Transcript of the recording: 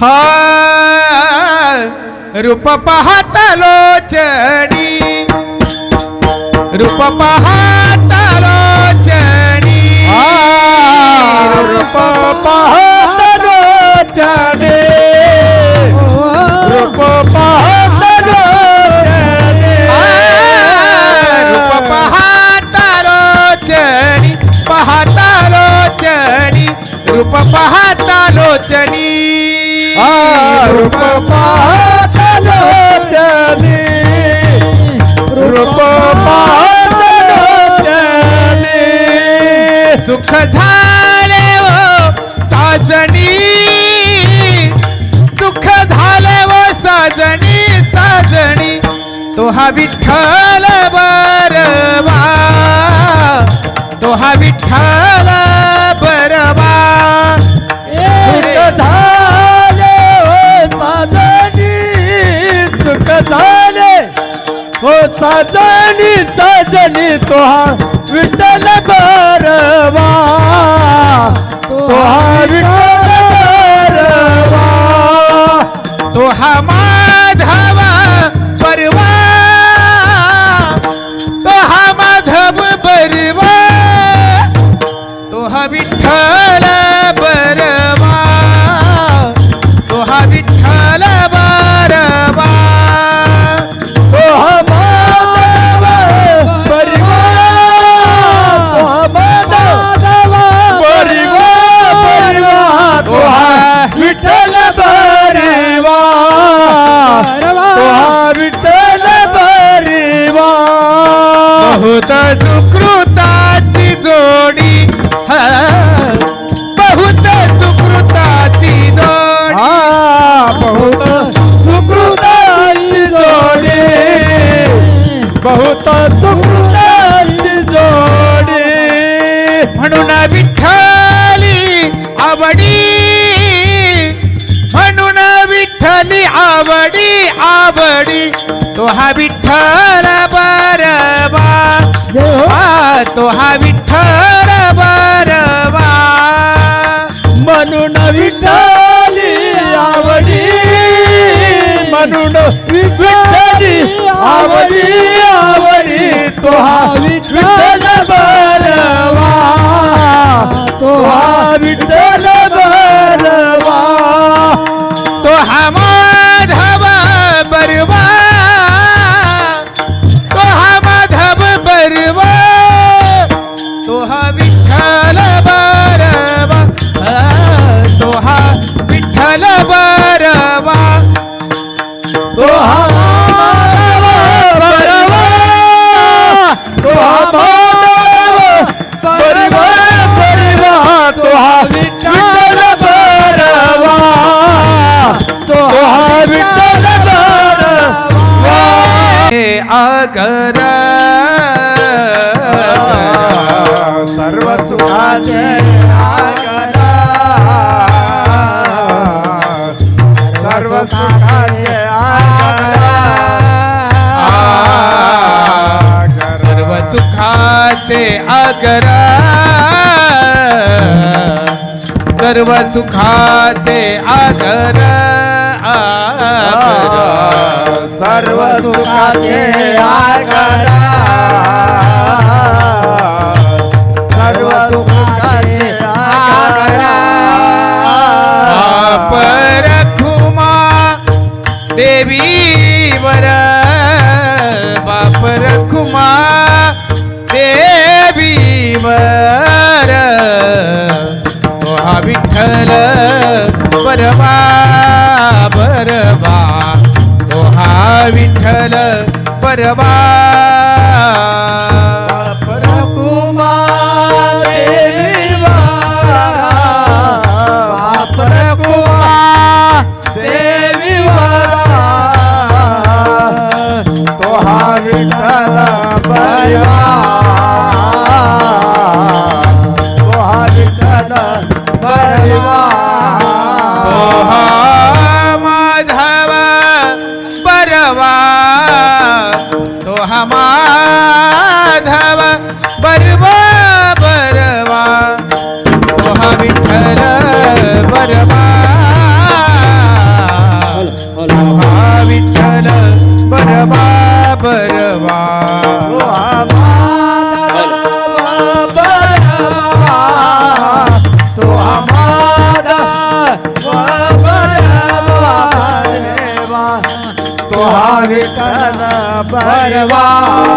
हा रूप पाहत लोचणी रूप पाहत रूप पाहत लोचने रूप पाहत लोचने सुख झाले व साजणी सुख झाले व साजणी साजणी तो हा विठ्ठल बरवा तो हा विठ्ठल हो साजणी साजणी तोहा विठ्ठल बरवा। तोहा विठ्ठल बरवा। तोहा माधव बहुत सुकृताची जोडी. म्हणून विठ्ठली आवडी. म्हणून विठ्ठली आवडी आवडी. तो हा विठ्ठल बरवा. हा, तो हा विठ्ठल बरवा. आगर सर्व सुखाचे आगरा सर्व सुखाचे आगरा. सर्व सुखाचे आगर. सर्व सुखाचे आगर. सर्व सुखाचे आगरा सर्व सुखाचे आगरा. पर खुमा देवीवर बापर खुमा देवीवर. परवा माधव परिवार तो